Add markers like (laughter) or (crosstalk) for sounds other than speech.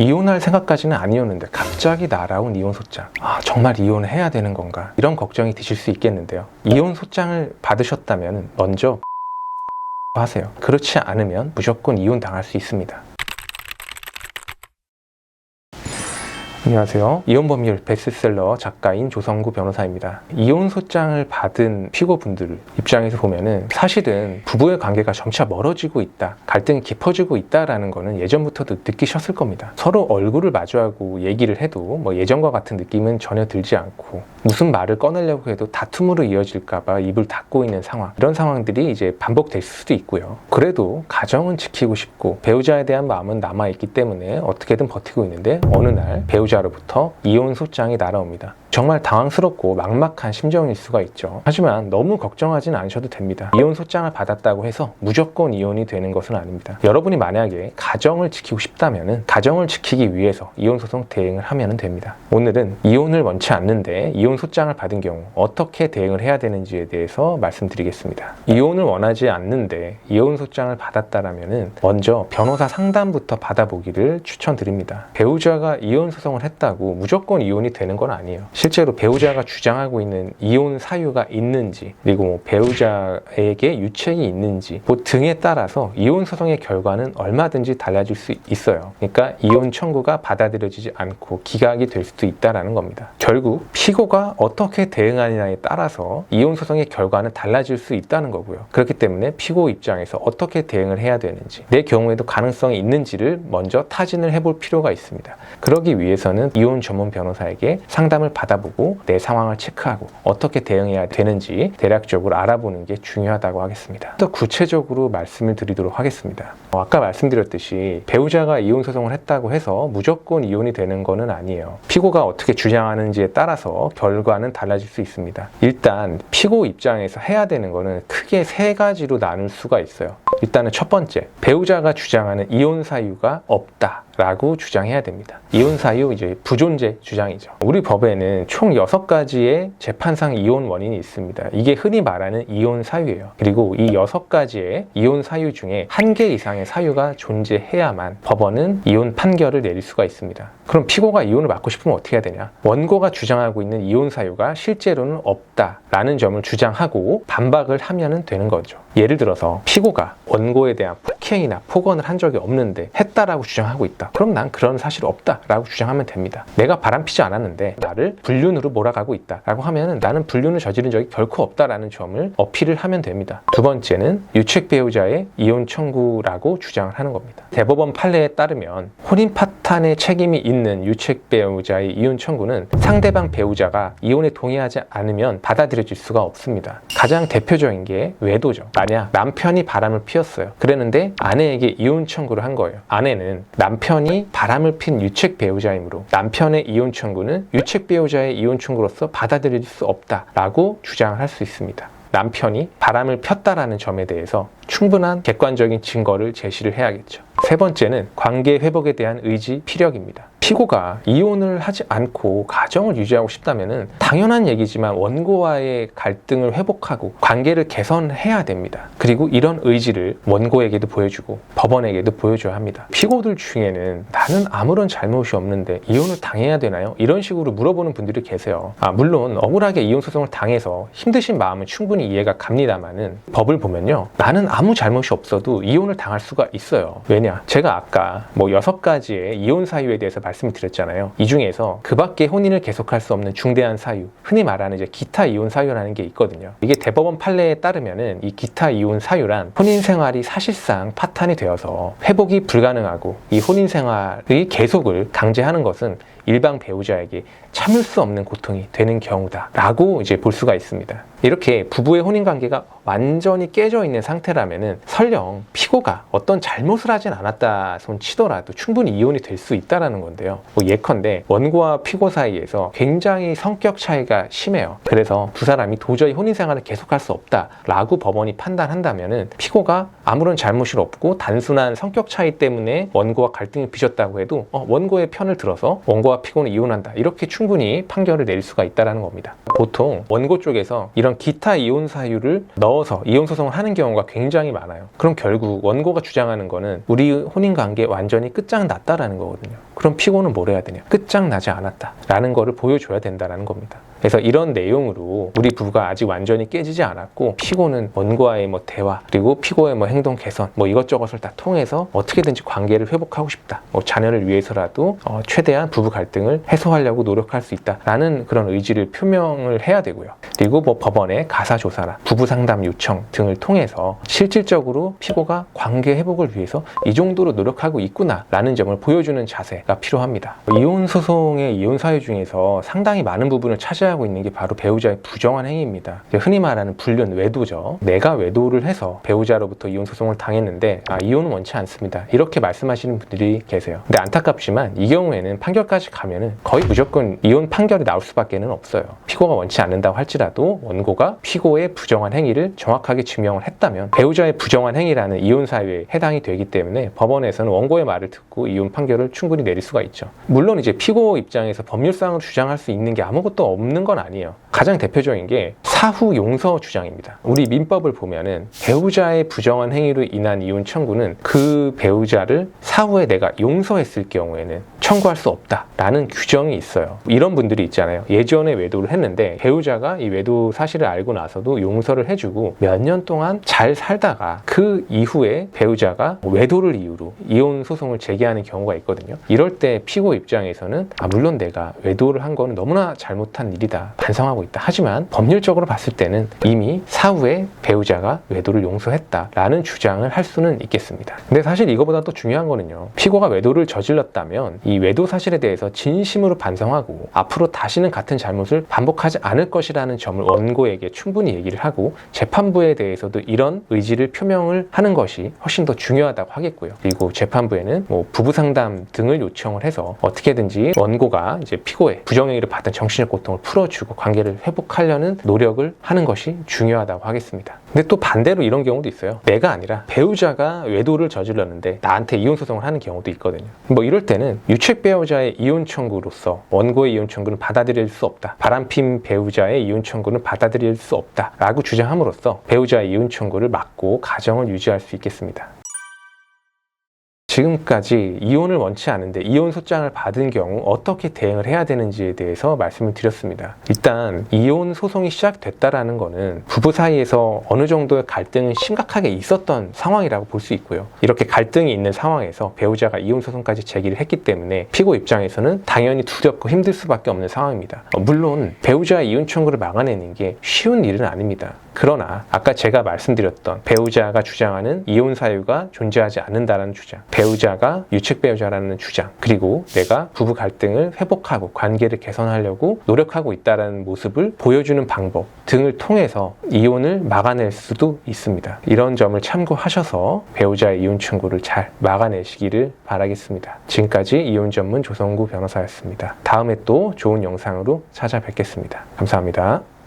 이혼할 생각까지는 아니었는데 갑자기 날아온 이혼 소장. 아, 정말 이혼을 해야 되는 건가? 이런 걱정이 드실 수 있겠는데요. 이혼 소장을 받으셨다면 먼저 (laughs) 하세요. 그렇지 않으면 무조건 이혼 당할 수 있습니다. 안녕하세요. 이혼법률 베스트셀러 작가인 조성구 변호사입니다. 이혼 소장을 받은 피고분들 입장에서 보면은 사실은 부부의 관계가 점차 멀어지고 있다, 갈등이 깊어지고 있다라는 거는 예전부터도 느끼셨을 겁니다. 서로 얼굴을 마주하고 얘기를 해도 뭐 예전과 같은 느낌은 전혀 들지 않고 무슨 말을 꺼내려고 해도 다툼으로 이어질까봐 입을 닫고 있는 상황 이런 상황들이 이제 반복될 수도 있고요. 그래도 가정은 지키고 싶고 배우자에 대한 마음은 남아 있기 때문에 어떻게든 버티고 있는데 어느 날 배우자 로부터 이혼 소장이 날아옵니다. 정말 당황스럽고 막막한 심정일 수가 있죠. 하지만 너무 걱정하진 않으셔도 됩니다. 이혼 소장을 받았다고 해서 무조건 이혼이 되는 것은 아닙니다. 여러분이 만약에 가정을 지키고 싶다면은 가정을 지키기 위해서 이혼 소송 대행을 하면 됩니다. 오늘은 이혼을 원치 않는데 이혼 소장을 받은 경우 어떻게 대응을 해야 되는지에 대해서 말씀드리겠습니다. 이혼을 원하지 않는데 이혼 소장을 받았다라면은 먼저 변호사 상담부터 받아보기를 추천드립니다. 배우자가 이혼 소송을 했다고 무조건 이혼이 되는 건 아니에요. 실제로 배우자가 주장하고 있는 이혼 사유가 있는지 그리고 뭐 배우자에게 유책이 있는지 그 등에 따라서 이혼 소송의 결과는 얼마든지 달라질 수 있어요. 그러니까 이혼 청구가 받아들여지지 않고 기각이 될 수도 있다라는 겁니다. 결국 피고가 어떻게 대응하느냐에 따라서 이혼 소송의 결과는 달라질 수 있다는 거고요. 그렇기 때문에 피고 입장에서 어떻게 대응을 해야 되는지 내 경우에도 가능성이 있는지를 먼저 타진을 해볼 필요가 있습니다. 그러기 위해서는 이혼 전문 변호사에게 상담을 받 아보고 내 상황을 체크하고 어떻게 대응해야 되는지 대략적으로 알아보는 게 중요하다고 하겠습니다. 더 구체적으로 말씀을 드리도록 하겠습니다. 어, 아까 말씀드렸듯이 배우자가 이혼 소송을 했다고 해서 무조건 이혼이 되는 것은 아니에요. 피고가 어떻게 주장하는지에 따라서 결과는 달라질 수 있습니다. 일단 피고 입장에서 해야 되는 거는 크게 세 가지로 나눌 수가 있어요. 일단은 첫 번째, 배우자가 주장하는 이혼 사유가 없다. 라고 주장해야 됩니다. 이혼 사유 이제 부존재 주장이죠. 우리 법에는 총 6가지의 재판상 이혼 원인이 있습니다. 이게 흔히 말하는 이혼 사유예요. 그리고 이 6가지의 이혼 사유 중에 한 개 이상의 사유가 존재해야만 법원은 이혼 판결을 내릴 수가 있습니다. 그럼 피고가 이혼을 막고 싶으면 어떻게 해야 되냐? 원고가 주장하고 있는 이혼 사유가 실제로는 없다라는 점을 주장하고 반박을 하면 되는 거죠. 예를 들어서 피고가 원고에 대한 폭행이나 폭언을 한 적이 없는데 했다라고 주장하고 있다. 그럼 난 그런 사실 없다라고 주장하면 됩니다. 내가 바람피지 않았는데 나를 불륜으로 몰아가고 있다라고 하면은 나는 불륜을 저지른 적이 결코 없다라는 점을 어필을 하면 됩니다. 두 번째는 유책 배우자의 이혼 청구라고 주장을 하는 겁니다. 대법원 판례에 따르면 혼인 파 탄의 책임이 있는 유책 배우자의 이혼 청구는 상대방 배우자가 이혼에 동의하지 않으면 받아들여질 수가 없습니다. 가장 대표적인 게 외도죠. 만약 남편이 바람을 피웠어요. 그랬는데 아내에게 이혼 청구를 한 거예요. 아내는 남편이 바람을 핀 유책 배우자이므로 남편의 이혼 청구는 유책 배우자의 이혼 청구로서 받아들여질 수 없다라고 주장을 할 수 있습니다. 남편이 바람을 폈다라는 점에 대해서 충분한 객관적인 증거를 제시를 해야겠죠. 세 번째는 관계 회복에 대한 의지, 피력입니다. 피고가 이혼을 하지 않고 가정을 유지하고 싶다면 당연한 얘기지만 원고와의 갈등을 회복하고 관계를 개선해야 됩니다. 그리고 이런 의지를 원고에게도 보여주고 법원에게도 보여줘야 합니다. 피고들 중에는 나는 아무런 잘못이 없는데 이혼을 당해야 되나요? 이런 식으로 물어보는 분들이 계세요. 아, 물론 억울하게 이혼 소송을 당해서 힘드신 마음은 충분히 이해가 갑니다만은 법을 보면요. 나는 아무 잘못이 없어도 이혼을 당할 수가 있어요. 왜냐? 제가 아까 뭐 여섯 가지의 이혼 사유에 대해서 말씀을 드렸잖아요. 이 중에서 그 밖에 혼인을 계속할 수 없는 중대한 사유, 흔히 말하는 이제 기타 이혼 사유라는 게 있거든요. 이게 대법원 판례에 따르면은 이 기타 이혼 사유란 혼인 생활이 사실상 파탄이 되어서 회복이 불가능하고 이 혼인 생활의 계속을 강제하는 것은 일방 배우자에게 참을 수 없는 고통이 되는 경우다라고 이제 볼 수가 있습니다. 이렇게 부부의 혼인 관계가 완전히 깨져 있는 상태라면은 설령 피고가 어떤 잘못을 하진 않았다 손 치더라도 충분히 이혼이 될 수 있다라는 건데요. 뭐 예컨대 원고와 피고 사이에서 굉장히 성격 차이가 심해요. 그래서 두 사람이 도저히 혼인 생활을 계속할 수 없다라고 법원이 판단한다면은 피고가 아무런 잘못이 없고 단순한 성격 차이 때문에 원고와 갈등이 빚었다고 해도 어, 원고의 편을 들어서 원고와 피고는 이혼한다 이렇게 충분히 판결을 내릴 수가 있다라는 겁니다. 보통 원고 쪽에서 이런 기타 이혼 사유를 넣어서 이혼 소송을 하는 경우가 굉장히 많아요. 그럼 결국 원고가 주장하는 거는 우리 혼인 관계 완전히 끝장났다라는 거거든요. 그럼 피고는 뭘 해야 되냐? 끝장나지 않았다. 라는 거를 보여줘야 된다는 겁니다. 그래서 이런 내용으로 우리 부부가 아직 완전히 깨지지 않았고 피고는 원고와의 뭐 대화 그리고 피고의 뭐 행동 개선 뭐 이것저것을 다 통해서 어떻게든지 관계를 회복하고 싶다. 뭐 자녀를 위해서라도 어, 최대한 부부 갈등을 해소하려고 노력할 수 있다라는 그런 의지를 표명을 해야 되고요. 그리고 뭐 법원의 가사 조사나 부부 상담 요청 등을 통해서 실질적으로 피고가 관계 회복을 위해서 이 정도로 노력하고 있구나라는 점을 보여주는 자세가 필요합니다. 이혼 소송의 이혼 사유 중에서 상당히 많은 부분을 차지하고 있는 게 바로 배우자의 부정한 행위입니다. 흔히 말하는 불륜 외도죠. 내가 외도를 해서 배우자로부터 이혼 소송을 당했는데 아, 이혼은 원치 않습니다. 이렇게 말씀하시는 분들이 계세요. 근데 안타깝지만 이 경우에는 판결까지 가면은 거의 무조건 이혼 판결이 나올 수밖에는 없어요. 피고가 원치 않는다고 할지라도 원고가 피고의 부정한 행위를 정확하게 증명을 했다면 배우자의 부정한 행위라는 이혼 사유에 해당이 되기 때문에 법원에서는 원고의 말을 듣고 이혼 판결을 충분히 내릴 수가 있죠. 물론 이제 피고 입장에서 법률상으로 주장할 수 있는 게 아무것도 없는 건 아니에요. 가장 대표적인 게 사후 용서 주장입니다. 우리 민법을 보면은 배우자의 부정한 행위로 인한 이혼 청구는 그 배우자를 사후에 내가 용서했을 경우에는 청구할 수 없다라는 규정이 있어요. 이런 분들이 있잖아요. 예전에 외도를 했는데 배우자가 이 외도 사실을 알고 나서도 용서를 해주고 몇 년 동안 잘 살다가 그 이후에 배우자가 외도를 이유로 이혼 소송을 제기하는 경우가 있거든요. 이럴 때 피고 입장에서는 아 물론 내가 외도를 한 거는 너무나 잘못한 일이다 반성하고 있다. 하지만 법률적으로 봤을 때는 이미 사후에 배우자가 외도를 용서했다라는 주장을 할 수는 있겠습니다. 근데 사실 이거보다 또 중요한 거는요. 피고가 외도를 저질렀다면 이 외도 사실에 대해서 진심으로 반성하고 앞으로 다시는 같은 잘못을 반복하지 않을 것이라는 점을 원고에게 충분히 얘기를 하고 재판부에 대해서도 이런 의지를 표명을 하는 것이 훨씬 더 중요하다고 하겠고요. 그리고 재판부에는 뭐 부부 상담 등을 요청을 해서 어떻게든지 원고가 이제 피고의 부정행위를 받은 정신적 고통을 풀어주고 관계를 회복하려는 노력을 하는 것이 중요하다고 하겠습니다. 근데 또 반대로 이런 경우도 있어요. 내가 아니라 배우자가 외도를 저질렀는데 나한테 이혼 소송을 하는 경우도 있거든요. 뭐 이럴 때는 유책 배우자의 이혼 청구로서 원고의 이혼 청구는 받아들일 수 없다. 바람핀 배우자의 이혼 청구는 받아들일 수 없다라고 주장함으로써 배우자의 이혼 청구를 막고 가정을 유지할 수 있겠습니다. 지금까지 이혼을 원치 않은데 이혼 소장을 받은 경우 어떻게 대응을 해야 되는지에 대해서 말씀을 드렸습니다. 일단 이혼 소송이 시작됐다라는 것은 부부 사이에서 어느 정도의 갈등은 심각하게 있었던 상황이라고 볼 수 있고요. 이렇게 갈등이 있는 상황에서 배우자가 이혼 소송까지 제기를 했기 때문에 피고 입장에서는 당연히 두렵고 힘들 수밖에 없는 상황입니다. 어, 물론 배우자의 이혼 청구를 막아내는 게 쉬운 일은 아닙니다. 그러나 아까 제가 말씀드렸던 배우자가 주장하는 이혼 사유가 존재하지 않는다는 주장, 배우자가 유책 배우자라는 주장, 그리고 내가 부부 갈등을 회복하고 관계를 개선하려고 노력하고 있다는 모습을 보여주는 방법 등을 통해서 이혼을 막아낼 수도 있습니다. 이런 점을 참고하셔서 배우자의 이혼 청구를 잘 막아내시기를 바라겠습니다. 지금까지 이혼 전문 조성구 변호사였습니다. 다음에 또 좋은 영상으로 찾아뵙겠습니다. 감사합니다.